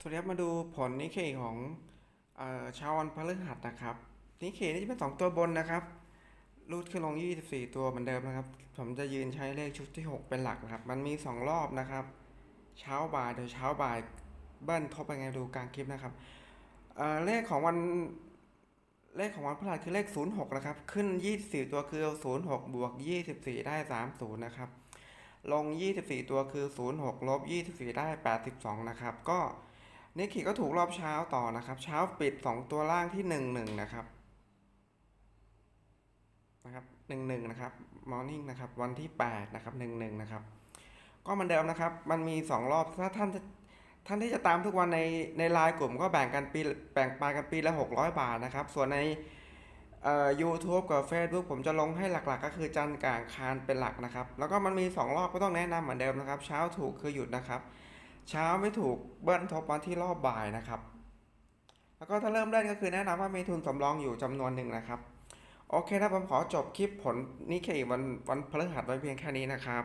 สวัสดีครับมาดูผลนิเคของเออช้าวันพฤหัสนะครับนิเคนี่จะเป็น 2 ตัวบนนะครับรูดขึ้นลง 24 ตัวเหมือนเดิมนะครับ ผมจะยืนใช้เลขชุดที่ 6 เป็นหลักนะครับ มันมี 2 รอบนะครับ เช้าบ่ายเดี๋ยวเช้าบ่ายเบิ้ลทบไปไงดูกลางคลิปนะครับเอ่อเลขของวันเลขของวันพฤหัสคือเลข 06 นะครับ ขึ้น 24 ตัวคือ 06 บวก 24 ได้ 30 นะครับ ลง 24 ตัวคือ 06ลบ24 ได้ 82 นะครับ ก็ นิกกี้ก็ถูกรอบเช้าต่อนะครับ เช้าปิด 2 ตัวล่างที่ 11 นะครับนะครับ11นะครับ morning นะครับวันที่8นะครับ11นะครับก็มือนเดิมนะครับมันมี 2 รอบถ้าท่านจะท่านที่จะตามทุกวันในในไลน์กลุ่มก็แบ่งกันปีแบ่งปลากันปีละ 600 บาทนะครับ ส่วนในเอ่อ YouTube กับ Facebook ผมจะลงให้หลักๆ ก็คือจันทร์กลางคารเป็นหลักนะครับ แล้วก็มันมี 2 รอบก็ต้องแนะนำเหมือนเดิมนะครับ เช้าถูกคือหยุดนะครับ เช้าไม่ถูกเบิ้ลทบมาที่รอบบ่ายนะครับ แล้วก็ถ้าเริ่มเล่นก็คือแนะนำว่ามีทุนสำรองอยู่จำนวนหนึ่งนะครับ โอเคนะผมขอจบคลิปผลนิเคอีวันวันพฤหัสไว้เพียงแค่นี้นะครับ